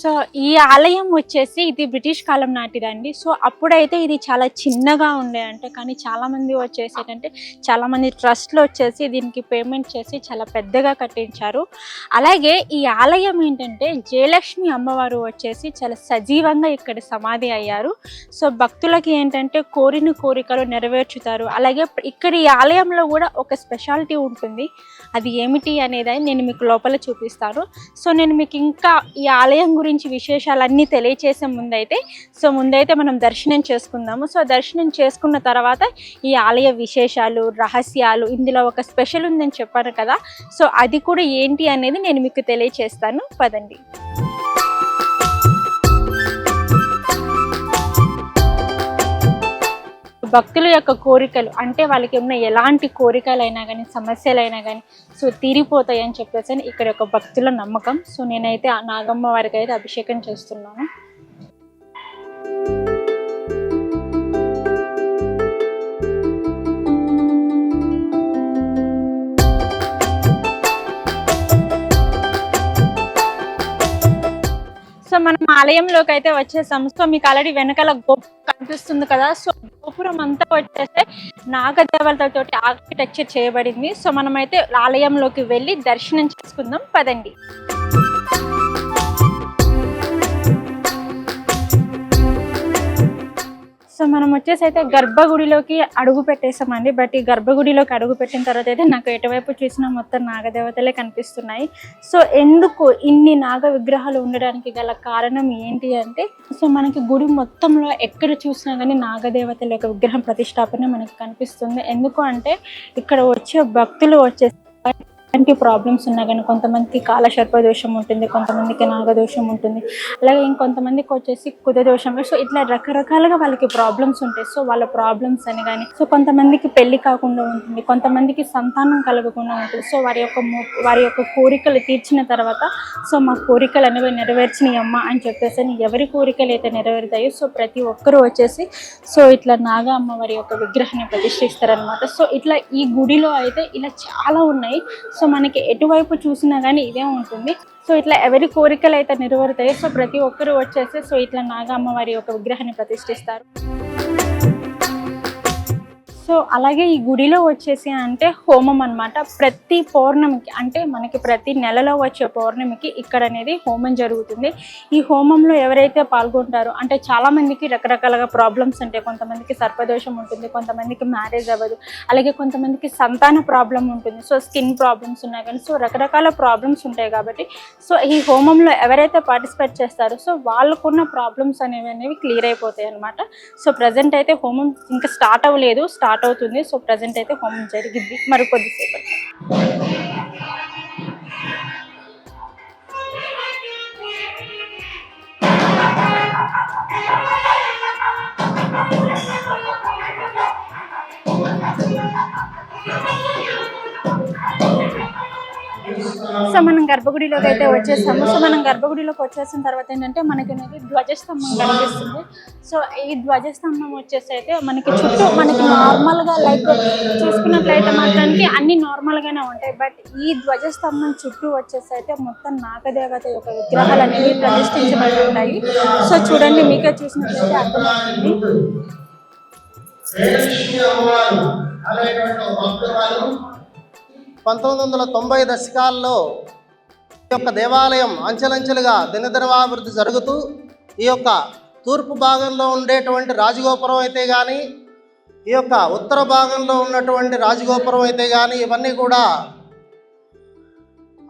So ఈ ఆలయం వచ్చేసి ఇది బ్రిటిష్ కాలం నాటిదండి. సో అప్పుడైతే ఇది చాలా చిన్నగా ఉండే అంటే కానీ చాలామంది వచ్చేసి ఏంటంటే చాలామంది ట్రస్ట్లో వచ్చేసి దీనికి పేమెంట్ చేసి చాలా పెద్దగా కట్టించారు. అలాగే ఈ ఆలయం ఏంటంటే జయలక్ష్మి అమ్మవారు వచ్చేసి చాలా సజీవంగా ఇక్కడ సమాధి అయ్యారు. సో భక్తులకి ఏంటంటే కోరిన కోరికలు నెరవేర్చుతారు. అలాగే ఇక్కడ ఈ ఆలయంలో కూడా ఒక స్పెషాలిటీ ఉంటుంది. అది ఏమిటి అనేది నేను మీకు లోపల చూపిస్తాను. సో నేను మీకు ఇంకా ఈ ఆలయం గురించి విశేషాలన్నీ తెలియచేసే ముందైతే సో ముందైతే మనం దర్శనం చేసుకుందాము. సో దర్శనం చేసుకున్న తర్వాత ఈ ఆలయ విశేషాలు రహస్యాలు ఇందులో ఒక స్పెషల్ ఉందని చెప్పాను కదా. సో అది కూడా ఏంటి అనేది నేను మీకు తెలియచేస్తాను. పదండి. భక్తుల యొక్క కోరికలు అంటే వాళ్ళకి ఉన్న ఎలాంటి కోరికలైనా కానీ సమస్యలైనా కానీ సో తీరిపోతాయి అని చెప్పేసి అని ఇక్కడ ఒక భక్తుల నమ్మకం. సో నేనైతే ఆ నాగమ్మ వారికి అయితే అభిషేకం చేస్తున్నాను. సో మనం ఆలయంలోకి అయితే వచ్చేసాం సో మీకు ఆల్రెడీ వెనకాల గొప్ప కనిపిస్తుంది కదా. సో గోపురం అంతా వచ్చేస్తే నాగదేవతలతో ఆర్కిటెక్చర్ చేయబడింది. సో మనమైతే ఆలయంలోకి వెళ్ళి దర్శనం చేసుకుందాం. పదండి. సో మనం వచ్చేసి అయితే గర్భగుడిలోకి అడుగు పెట్టేసామండి. బట్ ఈ గర్భగుడిలోకి అడుగు పెట్టిన తర్వాత అయితే నాకు ఎటువైపు చూసినా మొత్తం నాగదేవతలే కనిపిస్తున్నాయి. సో ఎందుకు ఇన్ని నాగ విగ్రహాలు ఉండడానికి గల కారణం ఏంటి అంటే సో మనకి గుడి మొత్తంలో ఎక్కడ చూసినా కానీ నాగదేవతల యొక్క విగ్రహం ప్రతిష్టాపన మనకి కనిపిస్తుంది. ఎందుకు అంటే ఇక్కడ వచ్చే భక్తులు వచ్చేసి ఇలాంటి ప్రాబ్లమ్స్ ఉన్నా కానీ కొంతమందికి కాలసర్ప దోషం ఉంటుంది కొంతమందికి నాగదోషం ఉంటుంది. అలాగే ఇంకొంతమందికి వచ్చేసి కుద దోషం. సో ఇట్లా రకరకాలుగా వాళ్ళకి ప్రాబ్లమ్స్ ఉంటాయి. సో వాళ్ళ ప్రాబ్లమ్స్ అని కానీ సో కొంతమందికి పెళ్ళి కాకుండా ఉంటుంది కొంతమందికి సంతానం కలగకుండా ఉంటుంది. సో వారి యొక్క వారి యొక్క కోరికలు తీర్చిన తర్వాత సో మా కోరికలు అనేవి నెరవేర్చినాయి అమ్మ అని చెప్పేసి ఎవరి కోరికలు అయితే నెరవేరుతాయో సో ప్రతి ఒక్కరూ వచ్చేసి సో ఇట్లా నాగమ్మ అమ్మవారి యొక్క విగ్రహాన్ని ప్రతిష్ఠిస్తారనమాట సో ఇట్లా ఈ గుడిలో అయితే ఇలా చాలా ఉన్నాయి. సో మనకి ఎటువైపు చూసినా కానీ ఇదే ఉంటుంది. సో ఇట్లా ఎవరి కోరికలు అయితే నెరవేరుతాయో సో ప్రతి ఒక్కరు వచ్చేసి సో ఇట్లా నాగమ్మ అమ్మవారి యొక్క విగ్రహాన్ని ప్రతిష్ఠిస్తారు. సో అలాగే ఈ గుడిలో వచ్చేసి అంటే హోమం అన్నమాట. ప్రతి పౌర్ణమికి అంటే మనకి ప్రతి నెలలో వచ్చే పౌర్ణమికి ఇక్కడ అనేది హోమం జరుగుతుంది. ఈ హోమంలో ఎవరైతే పాల్గొంటారో అంటే చాలామందికి రకరకాలుగా ప్రాబ్లమ్స్ ఉంటాయి. కొంతమందికి సర్పదోషం ఉంటుంది కొంతమందికి మ్యారేజ్ అవ్వదు అలాగే కొంతమందికి సంతాన ప్రాబ్లం ఉంటుంది. సో స్కిన్ ప్రాబ్లమ్స్ ఉన్నాయి కానీ సో రకరకాల ప్రాబ్లమ్స్ ఉంటాయి కాబట్టి సో ఈ హోమంలో ఎవరైతే పార్టిసిపేట్ చేస్తారో సో వాళ్ళకున్న ప్రాబ్లమ్స్ అనేవి అనేవి క్లియర్ అయిపోతాయి అనమాట సో ప్రజెంట్ అయితే హోమం ఇంకా స్టార్ట్ అవ్వలేదు. స్టార్ట్ అవుతుంది. సో ప్రజెంట్ అయితే హోమం జరిగింది మరి కొద్దిసేపటి సో మనం గర్భగుడిలోకి అయితే వచ్చేసాము సో మనం గర్భగుడిలోకి వచ్చేసిన తర్వాత ఏంటంటే మనకి అనేది ధ్వజస్తంభం కనిపిస్తుంది. సో ఈ ధ్వజస్తంభం వచ్చేసి అయితే మనకి చుట్టూ మనకి నార్మల్గా లైక్ చూసుకున్నట్లయితే మాత్రానికి అన్ని నార్మల్గానే ఉంటాయి. బట్ ఈ ధ్వజస్తంభం చుట్టూ వచ్చేసి అయితే మొత్తం నాగదేవత యొక్క విగ్రహాలు అనేవి ప్రతిష్ఠించబడి ఉంటాయి. సో చూడండి మీకే చూసినట్లయితే అర్థమవుతుంది. జయలక్ష్మి అనేటువంటి పంతొమ్మిది వందల తొంభై దశకాల్లో ఈ యొక్క దేవాలయం అంచెలంచెలుగా దినదినవాభివృద్ధి జరుగుతూ ఈ యొక్క తూర్పు భాగంలో ఉండేటువంటి రాజగోపురం అయితే కానీ ఈ యొక్క ఉత్తర భాగంలో ఉన్నటువంటి రాజగోపురం అయితే కానీ ఇవన్నీ కూడా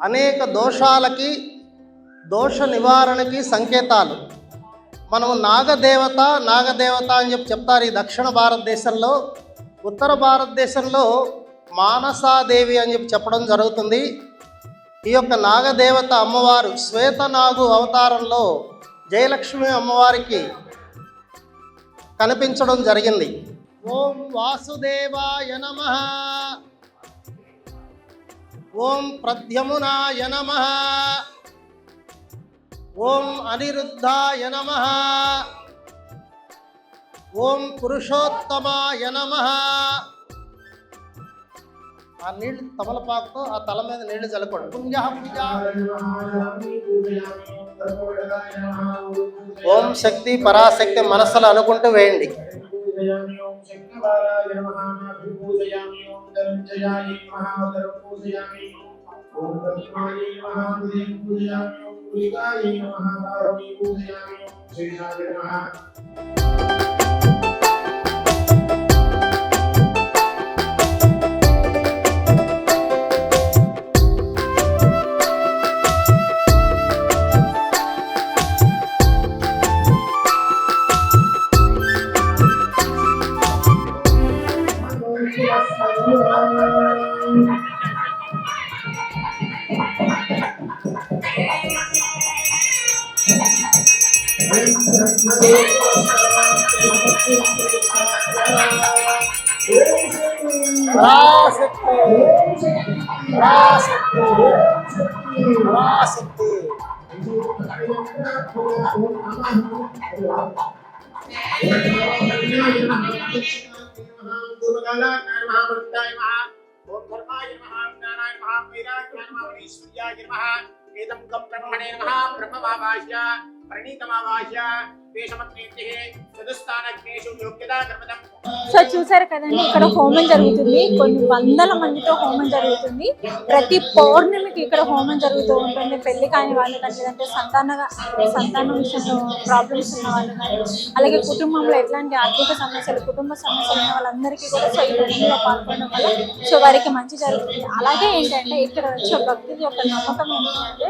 అనేక దోషాలకి దోష నివారణకి సంకేతాలు. మనం నాగదేవత నాగదేవత అని చెప్పి చెప్తారు ఈ దక్షిణ భారతదేశంలో. ఉత్తర భారతదేశంలో మానసాదేవి అని చెప్పి చెప్పడం జరుగుతుంది. ఈ యొక్క నాగదేవత అమ్మవారు శ్వేతనాగు అవతారంలో జయలక్ష్మి అమ్మవారికి కనిపించడం జరిగింది. ఓం వాసుదేవాయ నమ. ఓం ప్రద్యమునాయ నమ. ఓం అనిరుద్ధాయ నమ. ఓం పురుషోత్తమాయ నమ. ఆ నీళ్ళు తమలపాకుతో ఆ తల మీద నీళ్ళు చల్లకూడదు పుణ్య ఓం శక్తి పరాశక్తి మనస్సులో అనుకుంటూ వేయండి. ఓం పరాశక్తి పరాశక్తి పరాశక్తి ఓం ధర్మాయ నమః జ్ఞానాయ నమః వైరాగ్యాయ నమః ఈశ్వర్యాయ నమః ఏదం కం బ్రహ్మణే నమః బ్రహ్మమావాహ్య సో చూసారు కదండి ఇక్కడ హోమం జరుగుతుంది. కొన్ని వందల మందితో హోమం జరుగుతుంది. ప్రతి పౌర్ణమికి ఇక్కడ హోమం జరుగుతూ ఉంటుంది. పెళ్ళి కాని వాళ్ళు కానీ లేదంటే సంతాన సంతానం విషయంలో ప్రాబ్లమ్స్ ఉన్న వాళ్ళు కానీ అలాగే కుటుంబంలో ఎట్లాంటి ఆర్థిక సమస్యలు కుటుంబ సమస్యలు ఉన్న వాళ్ళందరికీ కూడా సో ఈ హోమంలో పాల్గొనడం వల్ల సో వారికి మంచి జరుగుతుంది. అలాగే ఏంటంటే ఇక్కడ వచ్చే భక్తుల యొక్క నమ్మకం ఏంటంటే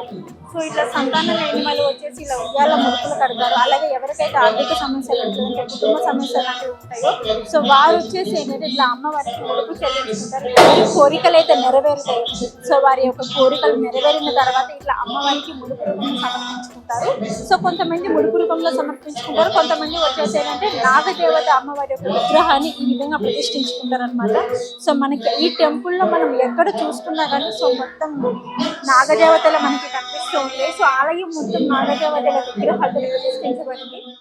సో ఇట్లా సంతానం లేని వాళ్ళు వచ్చేసి ఇలా ఉయ్యాల ముడుపులు కడతారు. అలాగే ఎవరికైతే ఆర్థిక సమస్యలు వచ్చాయంటే కుటుంబ సమస్యలు లాంటివి ఉంటాయో సో వారు వచ్చేసి ఏంటంటే ఇట్లా అమ్మవారికి ముడుపు చెల్లించుకుంటారు. కోరికలు అయితే నెరవేరుతాయి. సో వారి యొక్క కోరికలు నెరవేరిన తర్వాత ఇట్లా అమ్మవారికి ముడుపు రూపంలో సమర్పించుకుంటారు. సో కొంతమంది ముడుపు రూపంలో సమర్పించుకుంటారు. కొంతమంది వచ్చేసి ఏంటంటే నాగదేవత అమ్మవారి యొక్క విగ్రహాన్ని ఈ విధంగా ప్రతిష్ఠించుకుంటారు అనమాట సో మనకి ఈ టెంపుల్లో మనం ఎక్కడ చూసుకున్నా కానీ సో మొత్తం నాగదేవతల మనకి కనిపిస్తూ ఉంది. సో ఆలయం మొత్తం నాగదేవతల విగ్రహాలు ప్రతిష్ఠించబడింది